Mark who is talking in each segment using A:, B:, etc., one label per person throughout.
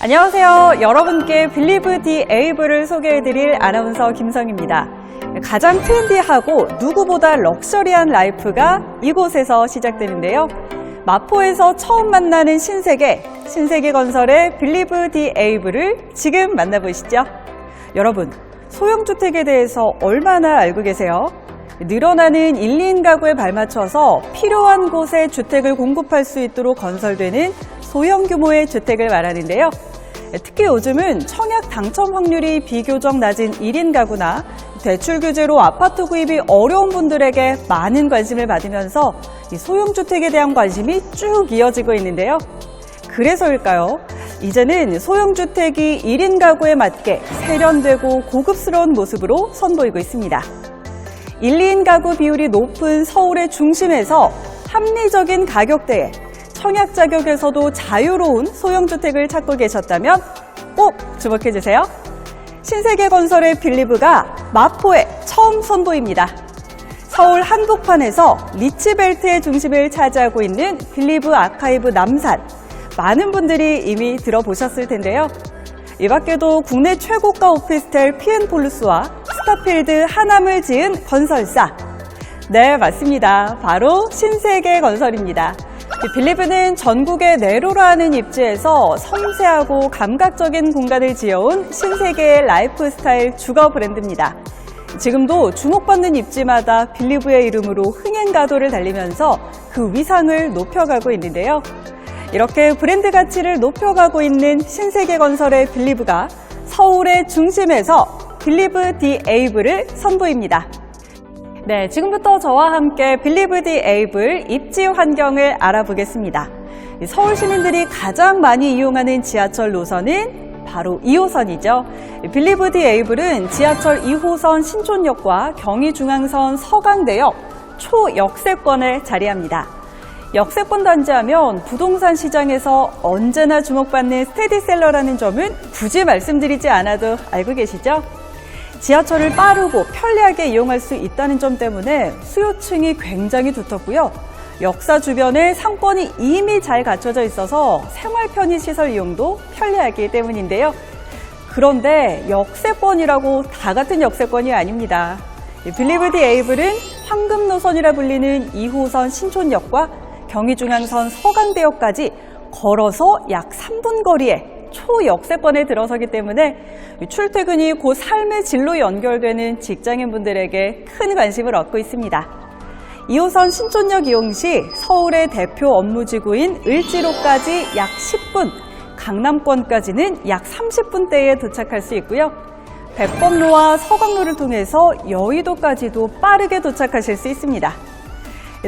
A: 안녕하세요. 여러분께 빌리브 디 에이블을 소개해드릴 아나운서 김성입니다. 가장 트렌디하고 누구보다 럭셔리한 라이프가 이곳에서 시작되는데요. 마포에서 처음 만나는 신세계, 신세계 건설의 빌리브 디 에이블을 지금 만나보시죠. 여러분, 소형주택에 대해서 얼마나 알고 계세요? 늘어나는 1, 2인 가구에 발맞춰서 필요한 곳에 주택을 공급할 수 있도록 건설되는 소형 규모의 주택을 말하는데요. 특히 요즘은 청약 당첨 확률이 비교적 낮은 1인 가구나 대출 규제로 아파트 구입이 어려운 분들에게 많은 관심을 받으면서 이 소형주택에 대한 관심이 쭉 이어지고 있는데요. 그래서일까요? 이제는 소형주택이 1인 가구에 맞게 세련되고 고급스러운 모습으로 선보이고 있습니다. 1, 2인 가구 비율이 높은 서울의 중심에서 합리적인 가격대에 청약 자격에서도 자유로운 소형주택을 찾고 계셨다면 꼭 주목해주세요. 신세계건설의 빌리브가 마포에 처음 선보입니다. 서울 한복판에서 리치벨트의 중심을 차지하고 있는 빌리브 아카이브 남산. 많은 분들이 이미 들어보셨을 텐데요. 이 밖에도 국내 최고가 오피스텔 피엔폴루스와 스타필드 하남을 지은 건설사. 네, 맞습니다. 바로 신세계 건설입니다. 빌리브는 전국의 네로라는 입지에서 섬세하고 감각적인 공간을 지어온 신세계의 라이프스타일 주거 브랜드입니다. 지금도 주목받는 입지마다 빌리브의 이름으로 흥행가도를 달리면서 그 위상을 높여가고 있는데요. 이렇게 브랜드 가치를 높여가고 있는 신세계 건설의 빌리브가 서울의 중심에서 빌리브 디 에이블을 선보입니다. 네, 지금부터 저와 함께 빌리브 디 에이블 입지 환경을 알아보겠습니다. 서울 시민들이 가장 많이 이용하는 지하철 노선은 바로 2호선이죠. 빌리브 디 에이블은 지하철 2호선 신촌역과 경의중앙선 서강대역 초역세권에 자리합니다. 역세권 단지하면 부동산 시장에서 언제나 주목받는 스테디셀러라는 점은 굳이 말씀드리지 않아도 알고 계시죠? 지하철을 빠르고 편리하게 이용할 수 있다는 점 때문에 수요층이 굉장히 두텁고요. 역사 주변에 상권이 이미 잘 갖춰져 있어서 생활 편의 시설 이용도 편리하기 때문인데요. 그런데 역세권이라고 다 같은 역세권이 아닙니다. 빌리브디 에이블은 황금 노선이라 불리는 2호선 신촌역과 경의중앙선 서강대역까지 걸어서 약 3분 거리에 초역세권에 들어서기 때문에 출퇴근이 곧 삶의 질로 연결되는 직장인분들에게 큰 관심을 얻고 있습니다. 2호선 신촌역 이용 시 서울의 대표 업무지구인 을지로까지 약 10분, 강남권까지는 약 30분대에 도착할 수 있고요. 백범로와 서강로를 통해서 여의도까지도 빠르게 도착하실 수 있습니다.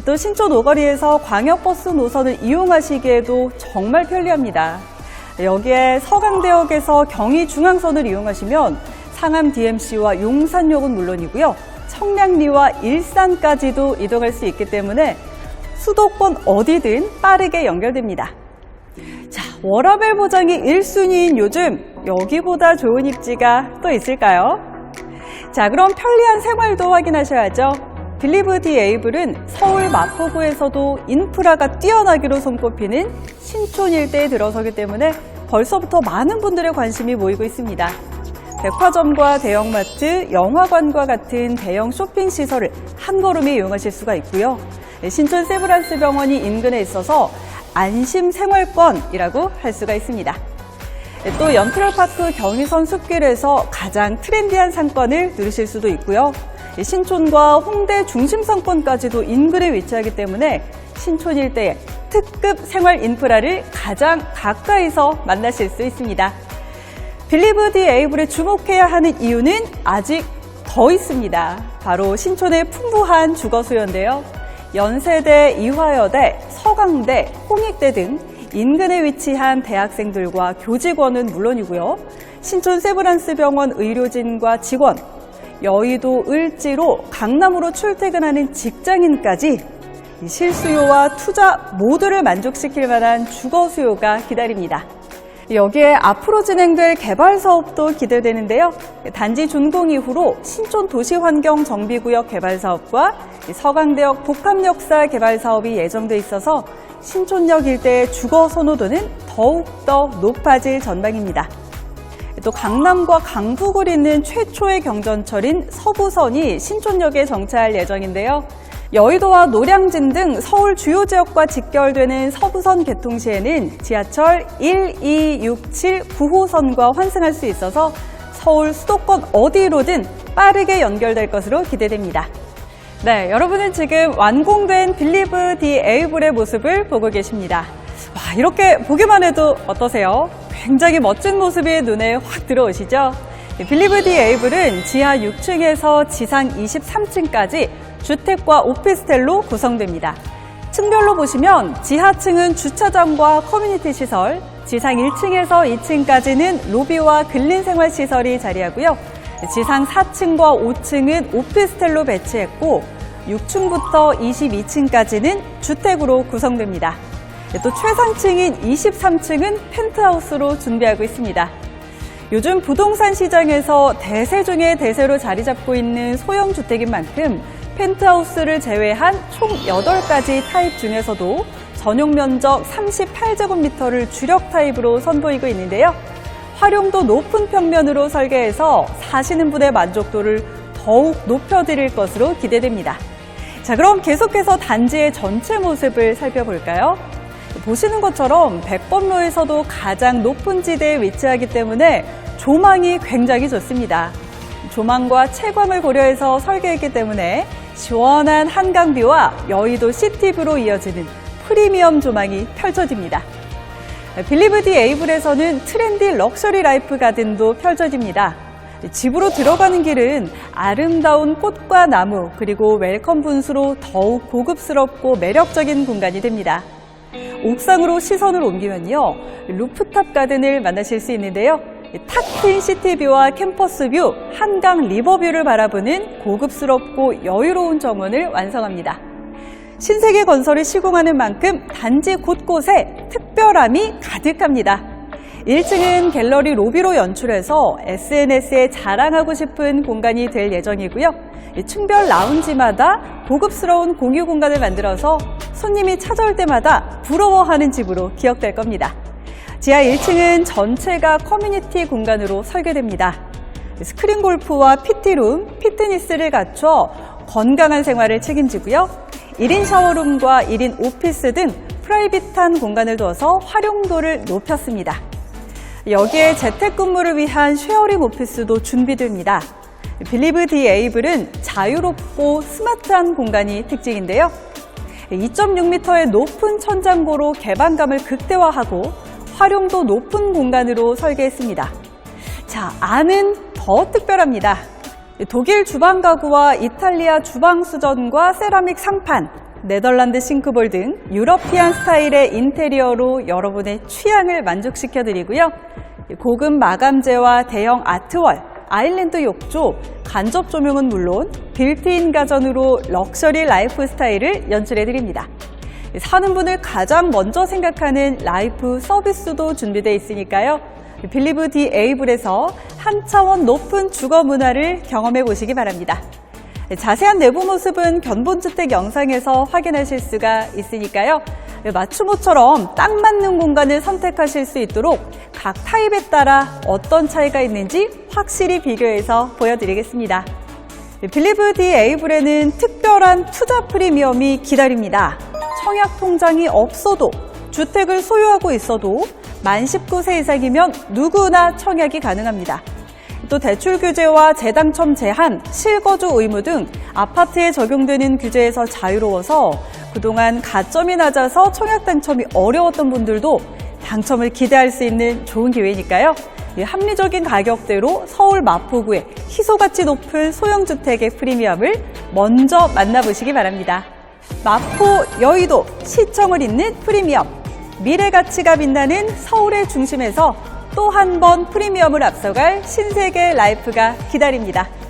A: 또 신촌 오거리에서 광역버스 노선을 이용하시기에도 정말 편리합니다. 여기에 서강대역에서 경의중앙선을 이용하시면 상암 DMC와 용산역은 물론이고요. 청량리와 일산까지도 이동할 수 있기 때문에 수도권 어디든 빠르게 연결됩니다. 자, 워라벨 보장이 1순위인 요즘 여기보다 좋은 입지가 또 있을까요? 자, 그럼 편리한 생활도 확인하셔야죠. 빌리브 디 에이블은 서울 마포구에서도 인프라가 뛰어나기로 손꼽히는 신촌 일대에 들어서기 때문에 벌써부터 많은 분들의 관심이 모이고 있습니다. 백화점과 대형마트, 영화관과 같은 대형 쇼핑 시설을 한 걸음에 이용하실 수가 있고요. 신촌 세브란스 병원이 인근에 있어서 안심 생활권이라고 할 수가 있습니다. 또 연트럴파크 경의선 숲길에서 가장 트렌디한 상권을 누리실 수도 있고요. 신촌과 홍대 중심 상권까지도 인근에 위치하기 때문에 신촌 일대의 특급 생활 인프라를 가장 가까이서 만나실 수 있습니다. 빌리브 디 에이블에 주목해야 하는 이유는 아직 더 있습니다. 바로 신촌의 풍부한 주거 수요인데요. 연세대, 이화여대, 서강대, 홍익대 등 인근에 위치한 대학생들과 교직원은 물론이고요. 신촌 세브란스 병원 의료진과 직원, 여의도 을지로 강남으로 출퇴근하는 직장인까지 실수요와 투자 모두를 만족시킬 만한 주거 수요가 기다립니다. 여기에 앞으로 진행될 개발 사업도 기대되는데요. 단지 준공 이후로 신촌 도시환경 정비구역 개발 사업과 서강대역 복합역사 개발 사업이 예정돼 있어서 신촌역 일대의 주거 선호도는 더욱더 높아질 전망입니다. 또 강남과 강북을 잇는 최초의 경전철인 서부선이 신촌역에 정차할 예정인데요. 여의도와 노량진 등 서울 주요 지역과 직결되는 서부선 개통 시에는 지하철 1, 2, 6, 7, 9호선과 환승할 수 있어서 서울 수도권 어디로든 빠르게 연결될 것으로 기대됩니다. 네, 여러분은 지금 완공된 빌리브 디 에이블의 모습을 보고 계십니다. 와, 이렇게 보기만 해도 어떠세요? 굉장히 멋진 모습이 눈에 확 들어오시죠? 빌리브 디 에이블은 지하 6층에서 지상 23층까지 주택과 오피스텔로 구성됩니다. 층별로 보시면 지하층은 주차장과 커뮤니티 시설, 지상 1층에서 2층까지는 로비와 근린 생활 시설이 자리하고요. 지상 4층과 5층은 오피스텔로 배치했고 6층부터 22층까지는 주택으로 구성됩니다. 또 최상층인 23층은 펜트하우스로 준비하고 있습니다. 요즘 부동산 시장에서 대세 중에 대세로 자리 잡고 있는 소형 주택인 만큼 펜트하우스를 제외한 총 8가지 타입 중에서도 전용 면적 38제곱미터를 주력 타입으로 선보이고 있는데요. 활용도 높은 평면으로 설계해서 사시는 분의 만족도를 더욱 높여드릴 것으로 기대됩니다. 자, 그럼 계속해서 단지의 전체 모습을 살펴볼까요? 보시는 것처럼 백범로에서도 가장 높은 지대에 위치하기 때문에 조망이 굉장히 좋습니다. 조망과 채광을 고려해서 설계했기 때문에 시원한 한강뷰와 여의도 시티뷰로 이어지는 프리미엄 조망이 펼쳐집니다. 빌리브 디 에이블에서는 트렌디 럭셔리 라이프 가든도 펼쳐집니다. 집으로 들어가는 길은 아름다운 꽃과 나무 그리고 웰컴 분수로 더욱 고급스럽고 매력적인 공간이 됩니다. 옥상으로 시선을 옮기면요 루프탑 가든을 만나실 수 있는데요 탁 트인 시티뷰와 캠퍼스 뷰, 한강 리버뷰를 바라보는 고급스럽고 여유로운 정원을 완성합니다. 신세계 건설이 시공하는 만큼 단지 곳곳에 특별함이 가득합니다. 1층은 갤러리 로비로 연출해서 SNS에 자랑하고 싶은 공간이 될 예정이고요. 층별 라운지마다 고급스러운 공유 공간을 만들어서 손님이 찾아올 때마다 부러워하는 집으로 기억될 겁니다. 지하 1층은 전체가 커뮤니티 공간으로 설계됩니다. 스크린 골프와 PT룸, 피트니스를 갖춰 건강한 생활을 책임지고요. 1인 샤워룸과 1인 오피스 등 프라이빗한 공간을 두어서 활용도를 높였습니다. 여기에 재택근무를 위한 쉐어링 오피스도 준비됩니다. 빌리브 디 에이블은 자유롭고 스마트한 공간이 특징인데요. 2.6m의 높은 천장고로 개방감을 극대화하고 활용도 높은 공간으로 설계했습니다. 자, 안은 더 특별합니다. 독일 주방 가구와 이탈리아 주방 수전과 세라믹 상판, 네덜란드 싱크볼 등 유러피안 스타일의 인테리어로 여러분의 취향을 만족시켜 드리고요. 고급 마감재와 대형 아트월, 아일랜드 욕조, 간접 조명은 물론 빌트인 가전으로 럭셔리 라이프 스타일을 연출해 드립니다. 사는 분을 가장 먼저 생각하는 라이프 서비스도 준비되어 있으니까요. 빌리브 디 에이블에서 한 차원 높은 주거 문화를 경험해 보시기 바랍니다. 자세한 내부 모습은 견본주택 영상에서 확인하실 수가 있으니까요. 맞춤옷처럼 딱 맞는 공간을 선택하실 수 있도록 각 타입에 따라 어떤 차이가 있는지 확실히 비교해서 보여드리겠습니다. 빌리브 디 에이블에는 특별한 투자 프리미엄이 기다립니다. 청약 통장이 없어도 주택을 소유하고 있어도 만 19세 이상이면 누구나 청약이 가능합니다. 또 대출 규제와 재당첨 제한, 실거주 의무 등 아파트에 적용되는 규제에서 자유로워서 그동안 가점이 낮아서 청약 당첨이 어려웠던 분들도 당첨을 기대할 수 있는 좋은 기회니까요. 합리적인 가격대로 서울 마포구의 희소가치 높은 소형주택의 프리미엄을 먼저 만나보시기 바랍니다. 마포, 여의도, 시청을 잇는 프리미엄. 미래 가치가 빛나는 서울의 중심에서 또 한 번 프리미엄을 앞서갈 신세계 라이프가 기다립니다.